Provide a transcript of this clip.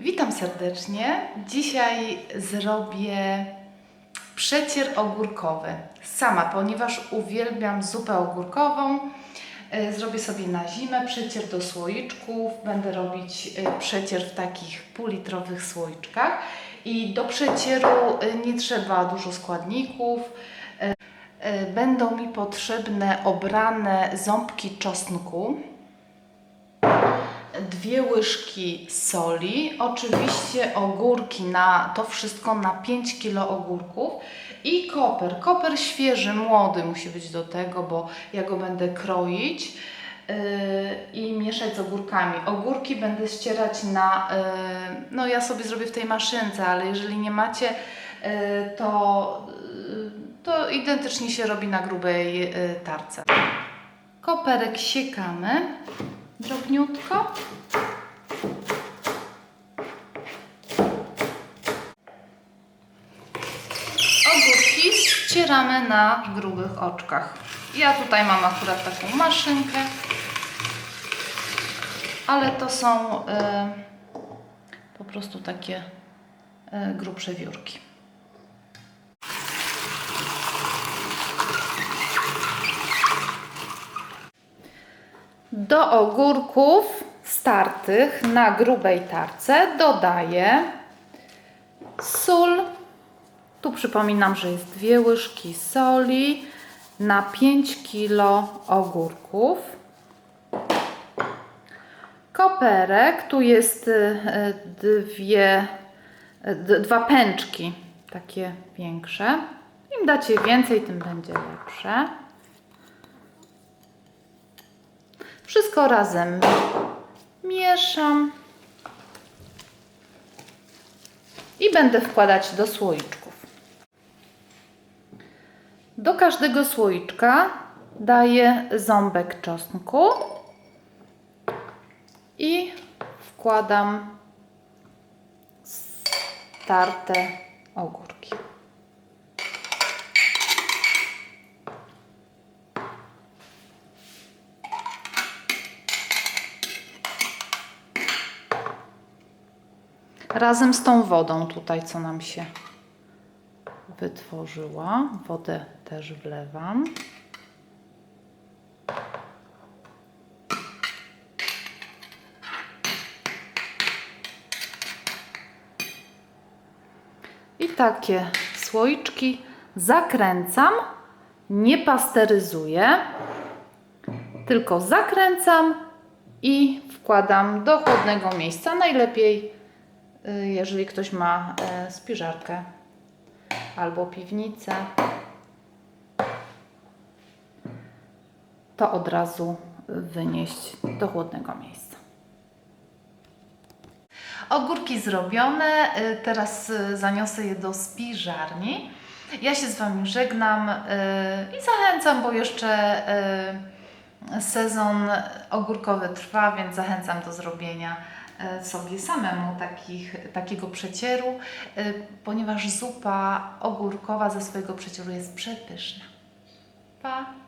Witam serdecznie. Dzisiaj zrobię przecier ogórkowy. Sama, ponieważ uwielbiam zupę ogórkową. e, Zrobię sobie na zimę przecier do słoiczków. Będę robić e, przecier w takich półlitrowych słoiczkach. I do przecieru e, nie trzeba dużo składników. Będą mi potrzebne obrane ząbki czosnku dwie łyżki soli, oczywiście ogórki na to wszystko na 5 kg ogórków i koper. Koper świeży, młody musi być do tego, bo ja go będę kroić yy, i mieszać z ogórkami. Ogórki będę ścierać na, yy, no ja sobie zrobię w tej maszynce, ale jeżeli nie macie, yy, to, to identycznie się robi na grubej tarce. Koperek siekamy drobniutko. Ogórki ścieramy na grubych oczkach. Ja tutaj mam akurat taką maszynkę, ale to są y, po prostu takie y, grubsze wiórki. Do ogórków startych na grubej tarce dodaję sól. Tu przypominam, że jest dwie łyżki soli na 5 kg ogórków. Koperek, tu jest y, dwie, dwa pęczki, takie większe. Im dacie więcej, tym będzie lepsze. Wszystko razem mieszam i będę wkładać do słoiczków. Do każdego słoiczka daję ząbek czosnku i wkładam starte ogórki. Razem z tą wodą tutaj, co nam się wytworzyła. Wodę też wlewam. I takie słoiczki zakręcam, nie pasteryzuję, tylko zakręcam i wkładam do chłodnego miejsca. Najlepiej jeżeli ktoś ma e, spiżarkę albo piwnicę, to od razu wynieść do chłodnego miejsca. Ogórki zrobione, y, teraz y, zaniosę je do spiżarni. Ja się z Wami żegnam y, i zachęcam, bo jeszcze y, sezon ogórkowy trwa, więc zachęcam do zrobienia e, sobie samemu takich, takiego przecieru, e, ponieważ zupa ogórkowa ze swojego przecieru jest przepyszna. Pa!